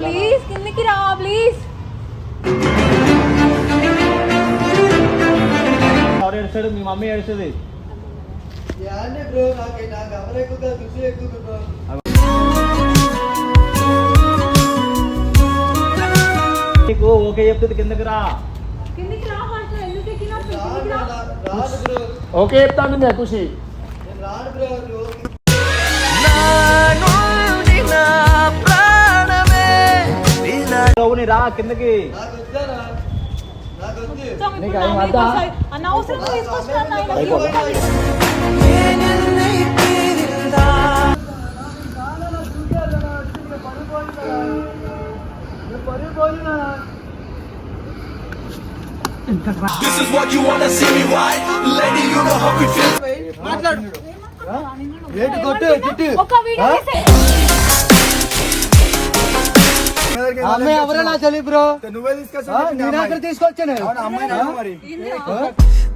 Please కిందికి రా please ఏడుస్తాడు మీ మమ్మీ ఏడుస్తుంది. బ్రో నాకు ఓకే చెప్తుంది కిందకి రా. ఓకే చెప్తాను ఖుషి రాను బ్రో రా కిందకి నాకు వద్దు. అనవసరంగా తీసుకొస్తున్నాను. This is what you wanna see me ride? Lady, you know how we feel. మాట్లాడు ఏంటి కొట్టు చిట్టు ఒక వీడియో అమ్మాయి ఎవరో నా తెలియదు బ్రో. నువ్వే తీసుకొచ్చా నేను అక్కడ తీసుకొచ్చాను.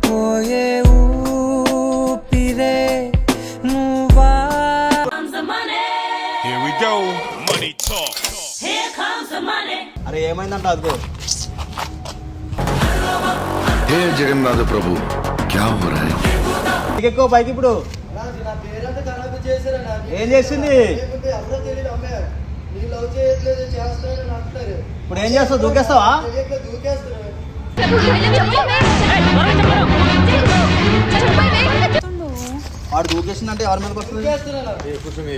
పోయే ఊపిరే అరే ఏమైందంట అదిగో? హే జగన్నాథ ప్రభు క్యా ఎక్కువ బైక్ ఇప్పుడు. ఏం చేసింది? లవ్ చేయట్లేదు చేస్తానని అంటారు ఇప్పుడు ఏం చేస్తావు? దూకేస్తావా? వాడు దూకేసిందంటే ఎవరి మీదకి వస్తుంది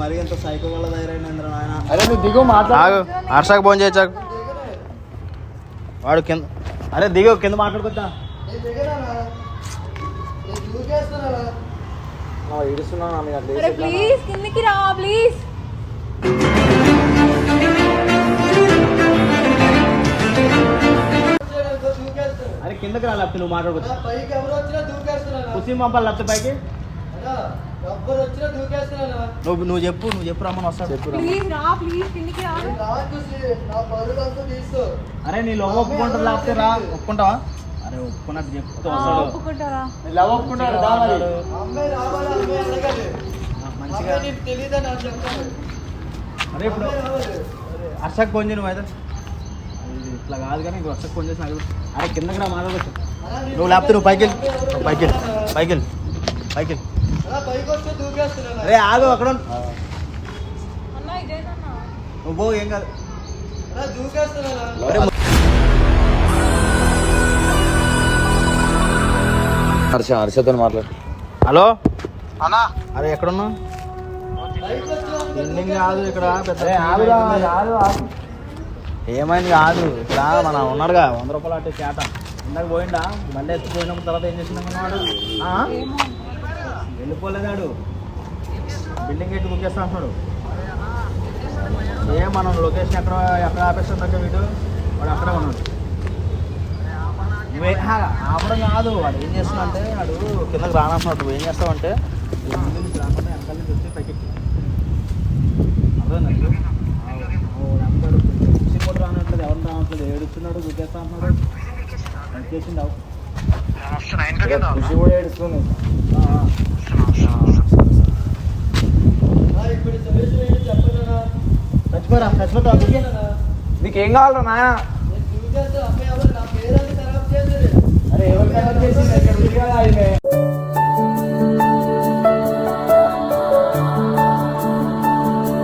మీరు ఎంత సైకో వల్ల తయారైన ఆయన అరే నువ్వు దిగు మాట్లాడు హర్షకు ఫోన్ చేయొచ్చా వాడు కింద అరే దిగు కింద మాట్లాడుకొచ్చా ప్లీజ్ కిందికి రా ప్లీజ్ అరే కిందకి రా లేకపోతే నువ్వు మాట్లాడుకోవచ్చు కుసి పంపాలి లేకపోతే పైకి? నువ్వు నువ్వు చెప్పు నువ్వు చెప్పు రమ్మని వస్తాడు. చెప్పు ప్లీజ్ రా ప్లీజ్ కిందికి రా. నేను రాకు నా పరువు అంతా తీసుకో. అరే నీ లవ్ ఒప్పుకుంటారు లేకపోతే రా ఒప్పుకుంటావా? ఒప్పుకున్నట్టు చెప్తూ వస్తాడు. ఒప్పుకుంటారా? లవ్ ఒప్పుకుంటాడు దా మరి అమ్మాయి రావాలి అమ్మాయి అడగాలి మంచిగా అమ్మాయి నీకు తెలియదని నాకు చెప్తాను అరే ఇప్పుడు హర్షకు ఫోన్ చేయను అయితే. ఇట్లా కాదు కానీ ఇంకో హర్షకు ఫోన్ చేసి నాకు అరే కిందకి రా మాట్లాడవచ్చు నువ్వు లేకపోతే నువ్వు పైకి పైకి పైకి వెళ్ళు. పైకి అరే ఆగు అక్కడ నువ్వు పో ఏం కాదు. దూకేస్తున్నా హర్ష హర్షతో మాట్లాడు. హలో? అన్నా. అరే ఎక్కడున్నావు? బిల్డింగ్ ఇక్కడ ఏమైంది కాదు? ఇక్కడ మన ఉన్నాడుగా వంద రూపాయలు అట్టే చేట ఇందాక పోయిందా మళ్ళీ ఎత్తుపోయినప్పుడు తర్వాత ఏం చేసినాడు వెళ్ళిపోలేదాడు. బిల్డింగ్ ఎట్టు బుక్ చేస్తా అంటున్నాడు. ఏ మనం లొకేషన్ ఎక్కడ ఎక్కడ ఆపేస్తుందో వీడు వాడు అక్కడే ఉన్నాడు. ఆపడం కాదు వాడు ఏం చేస్తున్నా అంటే వాడు కిందకి రానంటున్నాడు ఏం చేస్తావంటే అంటే ముందు నుంచి రాకుండా వెనకాల నుంచి వచ్చి పైకి ఎక్కు. కూడా రానట్లేదు ఎవరు రావట్లేదు ఏడుస్తున్నాడు గుద్దేస్తా అంటున్నాడు చేసిండావు ఖుషి కూడా ఏడుస్తుంది చచ్చిపోరా నీకేం కావాలరా నాయన నేను దూకేస్తా అమ్మాయి ఎవరు నా పేరంతా ఖరాబ్ చేశారు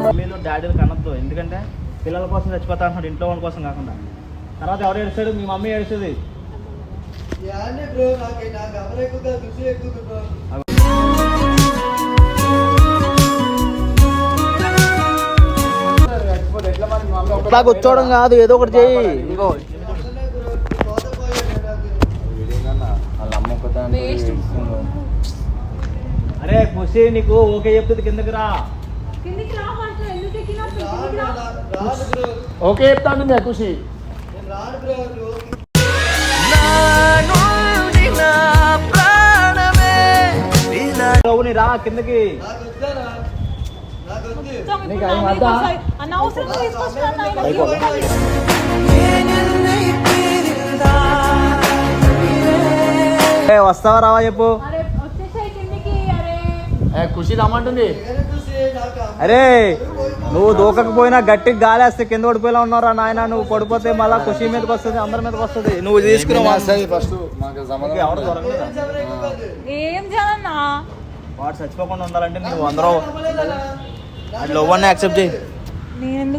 మమ్మీలు డాడీలు కనొద్దు. ఎందుకంటే పిల్లల కోసం చచ్చిపోతా అంటున్నాడు ఇంట్లో వాళ్ళ కోసం కాకుండా. తర్వాత ఎవరు ఏడుస్తాడు? మీ మమ్మీ ఏడుస్తుంది. ఎట్లా మరి ఇట్లా కూర్చోవడం కాదు ఏదో ఒకటి చేయి. ఇంకో ఖుషి నీకు ఓకే చెప్తుంది కిందకి రా. ఓకే చెప్తాను మీ ఖుషి రా కిందకి. నాకు వద్దు మొత్తం ఇప్పుడు నీకు ఖుషి రమ్మంటుంది అరే నువ్వు దూకకపోయినా గట్టికి గాలేస్తే కింద పడిపోయేలా ఉన్నారా నాయన నువ్వు పడిపోతే మళ్ళీ ఖుషి మీదకి వస్తుంది అందరి మీదకి వస్తుంది. నువ్వు తీసుకుని ఏం చేయాలన్నా వాడు చచ్చిపోకుండా ఉండాలంటే నువ్వు అందరూ అట్లా ఎవరిని యాక్సెప్ట్ చేయి నేను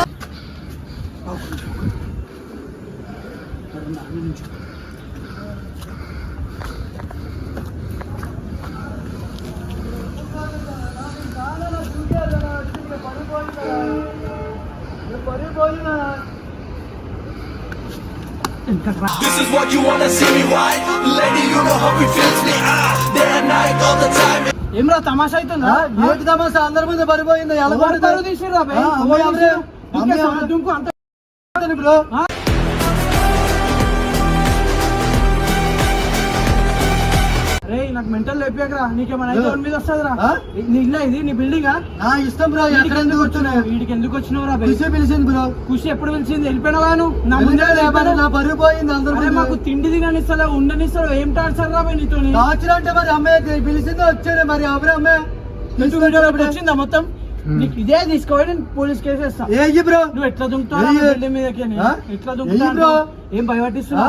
This is what you wanna see me right Lady you know how it feels me ah Day and night all the time ఏమ్రా తమాషా అవుతుందా ఏంటి తమాషా అందరి ముందు పడిపోయింది ఎలా పడుతుంది అమ్మాయి నాకు మెంటల్ లేపాకరా నీకేమైనా అయితే మీద వస్తుందిరా? నీ ఇల్లా ఇది నీ బిల్డింగ్ నా ఇష్టం ఎక్కడ ఎందుకు కూర్చున్నా వీడికి ఎందుకు వచ్చినావురా బే? పిలిచి పిలిచింది బ్రో. ఖుషి ఎప్పుడు పిలిచింది? వెళ్ళిపోయినావా నువ్వు? నా ముందే లేపాను. నా పరుగు పోయింది అందరి మాకు తిండి దిగనిస్తాడు ఉండనిస్తాడు ఏం టార్చర్ రా టార్చర్ అంటే మరి అమ్మాయి పిలిచింది వచ్చాడు మరి ఎవరే అమ్మాయి వచ్చిందా మొత్తం? నీకు ఇదే తీసుకోవాలి పోలీస్ కేసు వేస్తా. బ్రో. నువ్వు ఎట్లా దుంకుతావు మీదకి? ఎట్లా దుంకుతావు. ఏం భయపట్టిస్తున్నా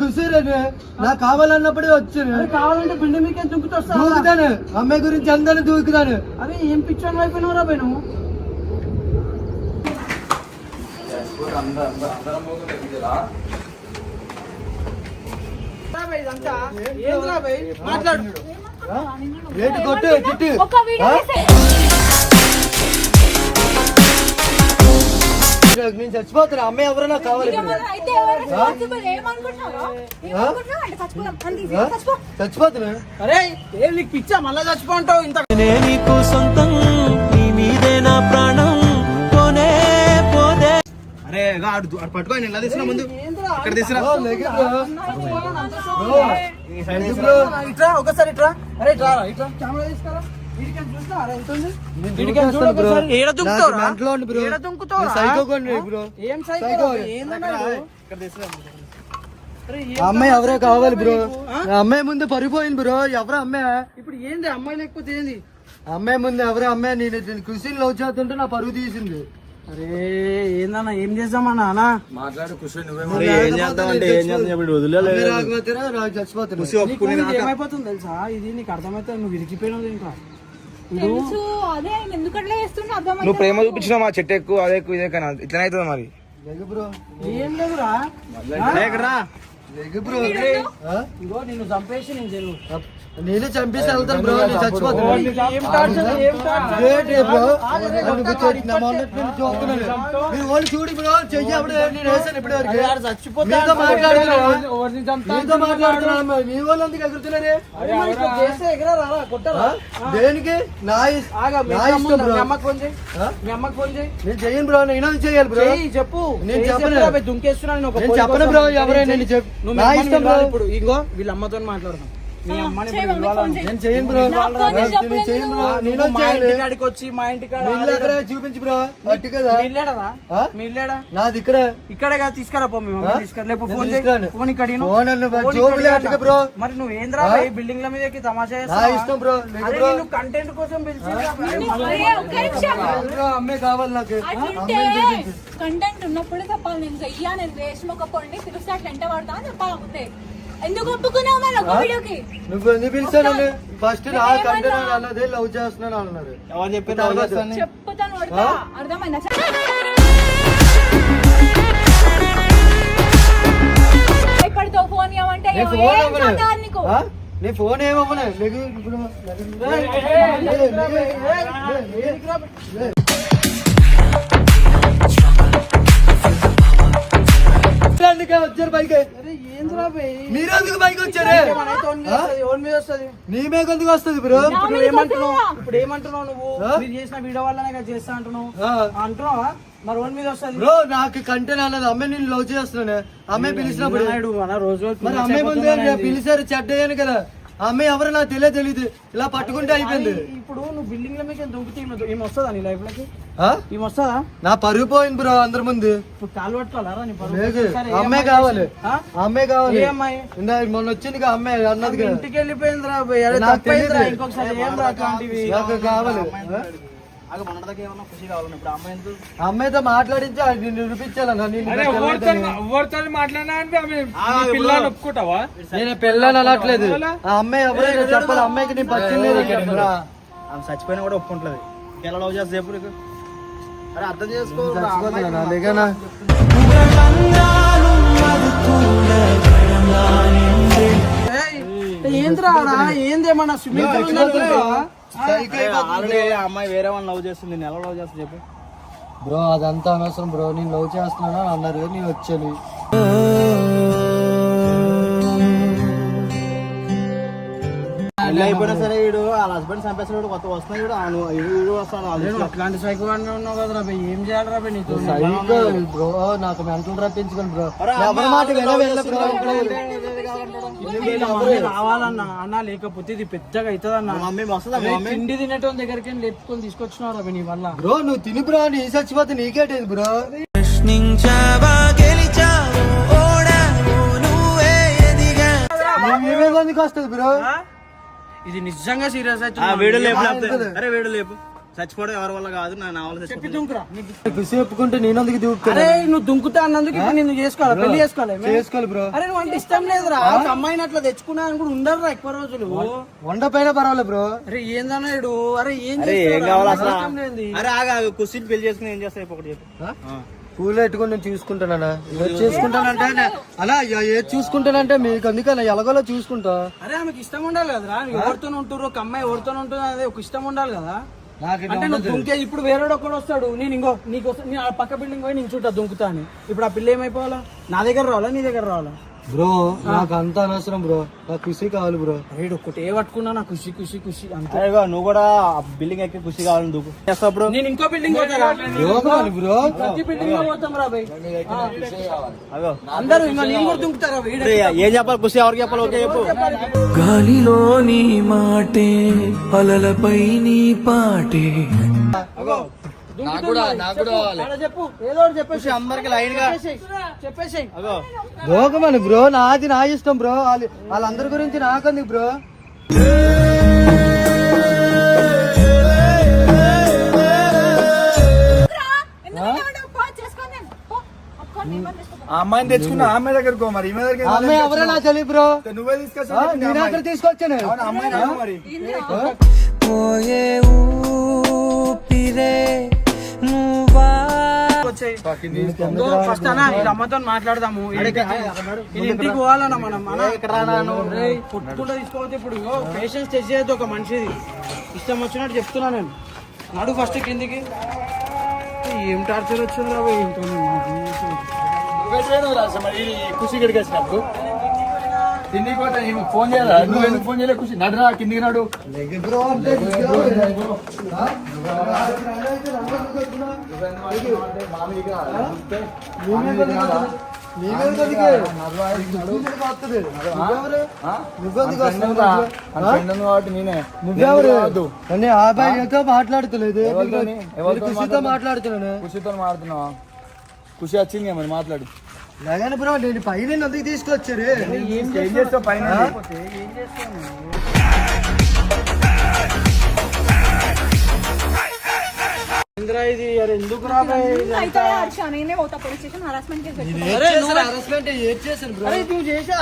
కుసిరేనే. నాకు కావాలన్నప్పుడే వచ్చాను కావాలంటే బిల్డింగ్ మీకే దుంకుతా వస్తావా? దూకుతాను. అమ్మాయి గురించి అందరిని దూకుతాను. అరే ఏం పిచ్చోని అయిపోయినావురా బే నువ్వు? మాట్లాడు. ఏంటి కొట్టు తిట్టు. నేను చచ్చిపోతాను అమ్మాయి ఎవరైనా కావాలి. చచ్చిపోతున్నా? అరే ఏం నీకు పిచ్చా? మళ్ళా చచ్చిపోంటావు ఇంత నీకు సొంతం నీ మీదే నా ప్రాణం. పోనే పోదే. అరే ఆడు పట్టుకో నేను ముందు. ఇక్కడ. ఇట్రా ఒకసారి ఇట్రా. అరే ఇట్రా ఇట్రా. కెమెరా తీసుకురా. అమ్మాయి ఎవరో కావాలి బ్రో. అమ్మాయి ముందు పరిపోయింది బ్రో. ఎవరు అమ్మాయి? ఇప్పుడు ఏంది అమ్మాయి లేకపోతే ఏంది? అమ్మాయి ముందు ఎవరు అమ్మాయి? నేను కృషి లవ్ చేస్తుంటే నా పరుగు తీసింది. అరే ఏందన్నా ఏం చేద్దామన్నా అన్నా మాట్లాడు నువ్వే ఏం చేద్దాం ఏం ఇప్పుడు వదిలేదు దాకా. ఏమైపోతుంది తెలుసా? ఇది నీకు అర్థమైతే నువ్వు విరిగిపోయినావు ఇంకా. నువ్వు ప్రేమ చూపించినావు మా చెట్టు ఎక్కువ అదే ఎక్కువ ఇదే కానీ ఇట్లనే అవుతుంది మరి. ఏం లేదురా. బ్రో ఆ? ఇగో నిన్ను చంపేసి నేను చంపేసి వెళ్తాను బ్రో నేను చచ్చిపోతున్నా ఏం టార్చర్ ఏం టార్చర్ ఏంటి బ్రో? నన్ను కూర్చోటి నా మొన్నటి నుండి చూస్తున్నాను. మీరు వాళ్ళు చూడు బ్రో చెయ్యి నేను వేసాను? ఎవరిని మాట్లాడుతున్నాను. మీ వాళ్ళు ఎగురుతున్నారే? దేనికి? నా ఇష్టం? బ్రో. నేను చెయ్యను బ్రో నేను చేయాలి బ్రో. చెప్పు. నేను చెప్పను. దుంకేస్తున్నాను నేను ఒక నేను పోయి చెప్పను. బ్రో, ఎవరే చెయ్యి. నేను చెప్- నువ్వు ఇప్పుడు. ఇగో వీళ్ళ అమ్మతో మాట్లాడదాం. చూపించు బ్రో. అట్టు కదా. నాది ఇక్కడ. ఇక్కడే తీసుకురా ఫోన్. బ్రో. మరి నువ్వు ఏంద్రా తమాషా చేస్తావా? ఇష్టం బ్రో. కంటెంట్ కోసం అమ్మే కావాలి నాకు. కంటెంట్ ఉన్నప్పుడే చెప్పాలి నేను చెయ్యా నేను రేష్మ ఒక పొండి పిలిస్తే అట్లా ఎంట పడతా అని చెప్పాలి ముందే. ఎందుకు ఒప్పుకున్నావు ఒక వీడియోకి నువ్వు ఎందుకు పిలిచాను? ఫస్ట్ నా కంటే అన్నదే లవ్ చేస్తున్నాను అన్నారు ఎవరు చెప్పారు కొడతా. అర్థమైందా? భయపడతావు ఫోన్ ఇవ్వమంటే నీ ఏం ఫోన్ ఏమవ్వను ఇప్పుడు. అందుకే వచ్చారు పైకి? మీరు ఎందుకు పైకి వచ్చారే? మనైతే ఓన్ మీద వస్తది, ఓన్ మీద వస్తది. నీ మీద ఎందుకు వస్తుంది బ్రో? ఇప్పుడు ఏమంటున్నావు? ఇప్పుడు ఏమంటున్నావు నువ్వు? మీరు చేసిన వీడియో వల్లనే కదా చేస్తా అంటున్నావు. అంటున్నావా? మరి ఓన్ మీద వస్తది. బ్రో నాకు కంటెంట్ అన్నది అమ్మాయి నేను లవ్ చేస్తున్నాను. అమ్మాయి పిలిచినప్పుడు నాయుడు మన రోజు రోజు మరి అమ్మాయి ముందు? పిలిచారు చెడ్డ కదా. ఆ అమ్మాయి ఎవరు నాకు తెలియదు తెలియదు ఇలా పట్టుకుంటే అయిపోయింది. ఇప్పుడు నువ్వు బిల్డింగ్లో మీకు ఈమె ఈమె వస్తుందా నీ లైఫ్లోకి? వస్తుందా? నా పరుగు పోయింది బ్రో అందరి ముందు. ఇప్పుడు కాలు పట్టుకోవాలా అమ్మాయి కావాలి. అమ్మాయి కావాలి. అమ్మాయి? మొన్న వచ్చింది అమ్మాయి అన్నది కదా ఇంటికి. ఇంకొకసారి ఏం రా నాకు కావాలి. అమ్మాయితో మాట్లాడించి అది నిరూపించాలన్నా పిల్లని ఒప్పుకుంటావా? నేను పెళ్ళని అనట్లేదు. ఆ అమ్మాయి ఎవరైనా చెప్పాలి అమ్మాయికి నేను లేదు ఆమె చచ్చిపోయినా కూడా ఒప్పుకుంటలేదు ఎలా లవ్ చేస్తే చెప్పు నీకు? అరే అర్థం చేసుకో ఏందిరా? ఏందేమన్నా స్విమ్మింగ్? ఆల్రెడీ అమ్మాయి వేరే వాళ్ళని లవ్ చేస్తుంది. నేను ఎలా లవ్ చేస్తా చెప్పు. బ్రో అదంతా అనవసరం బ్రో. నేను లవ్ చేస్తున్నాను? అని అన్నారు నేను వచ్చాను. అయిపోయినా సరే వీడు వాళ్ళ హస్బెండ్ చంపేసిన కొత్త వస్తున్నాయి వీడు అవును వీడు వస్తాడు అట్లాంటి సైకో ఉన్నావు కదరా బే, ఏం చేయాలరా బే నీతో? బ్రో నాకు మెంటల్ రప్పించుకోండి బ్రో ఎవరి మాట రావాలన్నా అన్న లేకపోతే ఇది పెద్దగా అవుతుందన్న. మా మమ్మీ వస్తుందా మా మమ్మీ. తిండి తినేటోని దగ్గరికి ఎత్తుకొని తీసుకొచ్చినావు రా నీ వల్ల. బ్రో నువ్వు తిని బ్రో నీ చచ్చిపోతే నీకేటేది బ్రో ప్రశ్నించావా గెలిచావు ఓడావు నువ్వే ఎదిగా. నీవే మందికి వస్తుంది బ్రో ఆ? ఇది నిజంగా సీరియస్ అయితే వీడు లేపు? అరే వీడు లేపు. చచ్చిపోవడం ఎవరి వల్ల కాదు నా నా వల్ల ఒప్పుకుంటే నేను అందుకు నువ్వు దుంకుతా అన్నందుకు ఇప్పుడు నిన్ను చేసుకోవాలి? పెళ్ళి చేసుకోవాలి బ్రో. అరే నువ్వు అంటే ఇష్టం లేదురా. అమ్మాయిని అట్లా తెచ్చుకున్నా అని కూడా ఉండరురా ఎక్కువ రోజులు. వండ పైన పర్వాలేదు బ్రో. అరే ఏందన్నాడు అరే ఏం అరే ఏం? కావాలి అసలు. అరే ఆగా కుర్చీలు పెళ్ళి చేసుకుని ఏం చేస్తా ఒకటి చెప్పు. పూలు పెట్టుకుని నేను చూసుకుంటానా ఏది చూసుకుంటానంటే అలా ఏ- ఏది చూసుకుంటానంటే మీకు అందుకని ఎలాగోలా చూసుకుంటా. అరే ఆమెకి ఇష్టం ఉండాలి కదరా. నువ్వు ఎవరితో ఉంటుర్రు ఒక అమ్మాయి ఎవరితో ఉంటుంది అదే ఒక ఇష్టం ఉండాలి కదా. అంటే నువ్వు. దుంకే ఇప్పుడు వేరేడు ఒకడు వస్తాడు. నేను ఇంకో నీకు నేను ఆ పక్క బిల్డింగ్ పోయి నేను చుట్టా దుంకుతా అని. ఇప్పుడు ఆ పిల్ల ఏమైపోవాలా? నా దగ్గర రావాలా? నీ దగ్గర రావాలా? బ్రో నాకు అంత అనవసరం బ్రో. నాకు ఖుషి కావాలి బ్రో. రేడు ఒక్కటే పట్టుకున్నా నా ఖుషి ఖుషి ఖుషి అంతే. నువ్వు కూడా బిల్డింగ్ ఎక్కి ఖుషి కావాలని దూకు చేస్తాప్పుడు నేను ఇంకో బిల్డింగ్ యోగాలి బ్రో? ప్రతి బిల్డింగ్లో పోతాం అందరూ ఇంకా నేను కూడా దుంకుతారా వీడు అరే ఏం చెప్పాలి? ఖుషి ఎవరికి చెప్పాలి? ఓకే చెప్పు. గాలిలో నీ మాటే అలలపై నీ పాటే. నాకు కూడా నాకు కూడా కావాలి ఆడ చెప్పు. ఏదో ఒకటి చెప్పేసి అందరికి లైన్గా చెప్పేసి అగో. రోగమని బ్రో నాది నా ఇష్టం బ్రో. వాళ్ళ- వాళ్ళందరి గురించి నాకంది బ్రో. ఆ? అమ్మాయిని తెచ్చుకున్న ఆ అమ్మాయి దగ్గరకు పో మరి ఈమె దగ్గరికి ఆ అమ్మాయి ఎవరో నా తెలియ బ్రో. నువ్వే తీసుకొచ్చి నేను అక్కడ తీసుకొచ్చాను. అమ్మాయి మరి. పోయే ఊపిరే వచ్చాయి ఫస్ట్ అన్న వీళ్ళ అమ్మతో మాట్లాడదాము. ఇంటికి పోవాలన్న మనం. అన్న రేయ్, కొట్టుకుంటూ తీసుకోవద్దు ఇప్పుడు పేషెన్స్ టెస్ట్ చేయొద్దు ఒక మనిషిది. ఇష్టం వచ్చినట్టు చెప్తున్నా నేను. నడు ఫస్ట్ కిందికి. ఏం టార్చర్ వచ్చింది ఇంట్లో ఖుషి గడికి వచ్చినప్పుడు కిందికి పోతే ఈమె ఫోన్ చేయాలా నువ్వు ఎందుకు ఫోన్ చేయలే ఖుషి నాడు ఆ? నీ? కాబట్టి నేనే నువ్వెవరు. నేను అబ్బాయితో మాట్లాడుతలేదు ఖుషితో? మాట్లాడుతున్నాను ఖుషితో మాట్లాడుతున్నావా ఖుషి వచ్చింది మరి మాట్లాడు లేగానే బ్రో నేను పైన ఎందుకు తీసుకొచ్చారు. ఏం చేస్తావు పైన ఎందుకు నేనే పోతా పోలీస్ స్టేషన్ హరాస్మెంట్ హరాస్మెంట్ ఏం చేశాను బ్రో? నువ్వు చేసే.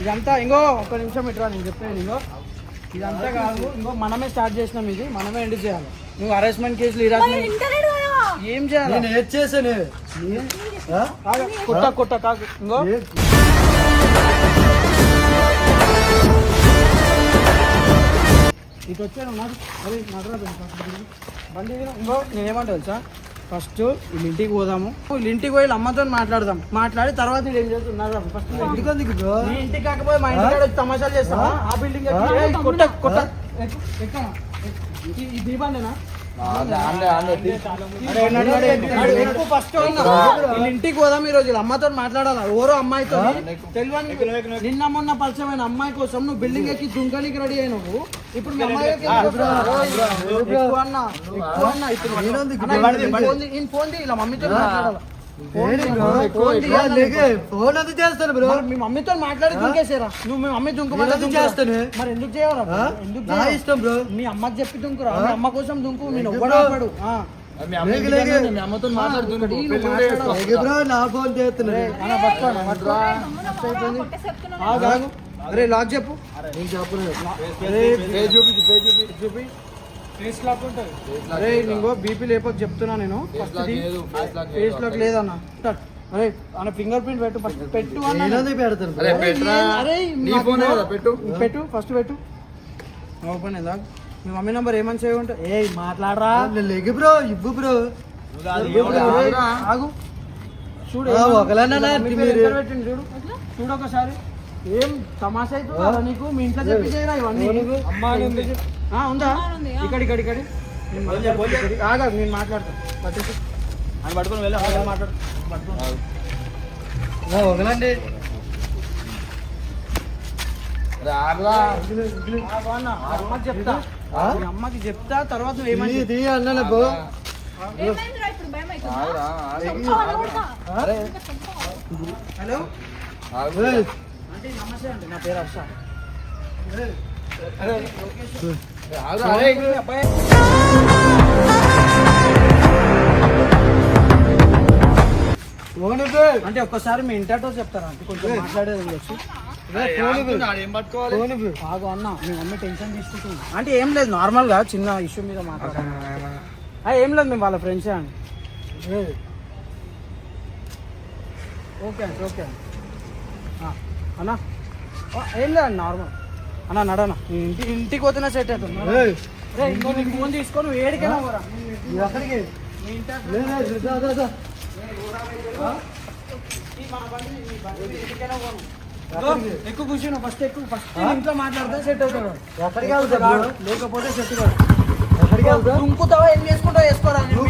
ఇదంతా ఇంకో ఒక్క నిమిషం ఇట్రా నేను చెప్పాను ఇంకో. ఇదంతా కాదు ఇంకో మనమే స్టార్ట్ చేసినాం ఇది మనమే ఎండ్ చేయాలి. నువ్వు హరాస్మెంట్ కేసులు కదా ఏం చేయాలి? నేను ఏం చేశాను? ఆ? కాదు, కొట్ట కొట్ట కాదు ఇంకో. ఇటు వచ్చాను నాకు బండి ఇంకో నేనేమంటా తెలుసా? ఫస్ట్ వీళ్ళ ఇంటికి పోదాము. వీళ్ళ ఇంటికి పోయి అమ్మతో మాట్లాడదాం. మాట్లాడి తర్వాత వీళ్ళు ఏం చేస్తున్నారు ఫస్ట్ ఇంటికి ఎందుకు కాకపోతే మా ఇంటికి తమాషాలు చేస్తావా? ఆ? బిల్డింగ్ కొట్ట. ఈ- ఈ ఇంటికి పోదాం ఈ రోజు అమ్మతో మాట్లాడాలా ఎవరో అమ్మాయితో తెలియని నిన్న మొన్న పరిచయమైన అమ్మాయి కోసం నువ్వు బిల్డింగ్ ఎక్కి దుంకనికి రెడీ అయినావు ఇప్పుడు అమ్మాయి ఇప్పుడు ఫోన్ ఇలా మమ్మీతో మాట్లాడాలా ఫోన్ అది చేస్తాను బ్రో? మీ మమ్మీతో మాట్లాడి దుంకేసారా. నువ్వు మీ మమ్మీ ఎందుకు దుంకురా. చేస్తాను? మరి ఎందుకు చేయరా ఆ? ఎందుకు? ఇష్టం బ్రో. మీ అమ్మకి చెప్పి దుంకురా. మీ అమ్మ కోసం దుంకు నేను ఎందుకు? ఒక్కడాపడు మీ అమ్మ అమ్మతో మాట్లాడుతున్నాను లేకే బ్రో నా ఫోన్ చేస్తున్నాను. అరే లాక్ చెప్పు. నేను చూపించు చూపి లాక్ ఉంటుంది అరే ఇంకో బీపీ లేపక చెప్తున్నా నేను. ఫస్ట్. ఫేస్ లాక్ లేదన్న. అరే అన్న ఫింగర్ ప్రింట్ పెట్టు ఫస్ట్ పెట్టు అన్న నేనందుకు పెడతాను. అరే నీ నాకు ఫోన్ పెట్టు. పెట్టు ఫస్ట్ పెట్టు. ఓపెన్ ఏదా మీ మమ్మీ నెంబర్ ఏమని చేయ ఉంటా ఏ మాట్లాడరా. లెగ్ బ్రో ఇవ్వు బ్రో. ఆగు. చూడు పెట్టిండు చూడు. చూడు ఒకసారి. ఏం తమాషా అవుతుందా నీకు? మీ ఇంట్లో చెప్పి చేయరా ఇవన్నీ? అమ్మా ఉందా? ఉంది, ఇక్కడ ఇక్కడ ఇక్కడ. ఆగా నేను మాట్లాడతా. పట్టేసి. అని పట్టుకొని వెళ్ళి మాట్లాడు. అన్న, ఆ అమ్మకి చెప్తా. తర్వాత హలో? అంటే నమస్తే అండి. నా పేరు హర్ష. అంటే ఒక్కసారి మీ ఇంటర్తో చెప్తారా? అంటే కొంచెం మాట్లాడేది ఉండొచ్చు. ఆగు అన్న మీ మమ్మీ టెన్షన్ తీసుకుంటుంది. అంటే ఏం లేదు నార్మల్గా చిన్న ఇష్యూ మీద మాట్లాడతాం ఆ, ఏం లేదు మేము వాళ్ళ ఫ్రెండ్సే అండి. ఓకే అండి ఓకే అండి. ఆ, అన్నా. ఆ, ఏం లేదండి నార్మల్. అన్న నడనా? ఇంటి ఇంటికి పోతేనే సెట్ అవుతుంది. ఫోన్ తీసుకొని. ఎక్కువ కూర్చున్నా ఫస్ట్ ఎక్కువ ఫస్ట్ ఇంట్లో మాట్లాడితే సెట్ అవుతాడు. ఎక్కడికి లేకపోతే సెట్ కాదు దుంకుతావా? ఏం చేసుకుంటావా వేసుకోరా. నేను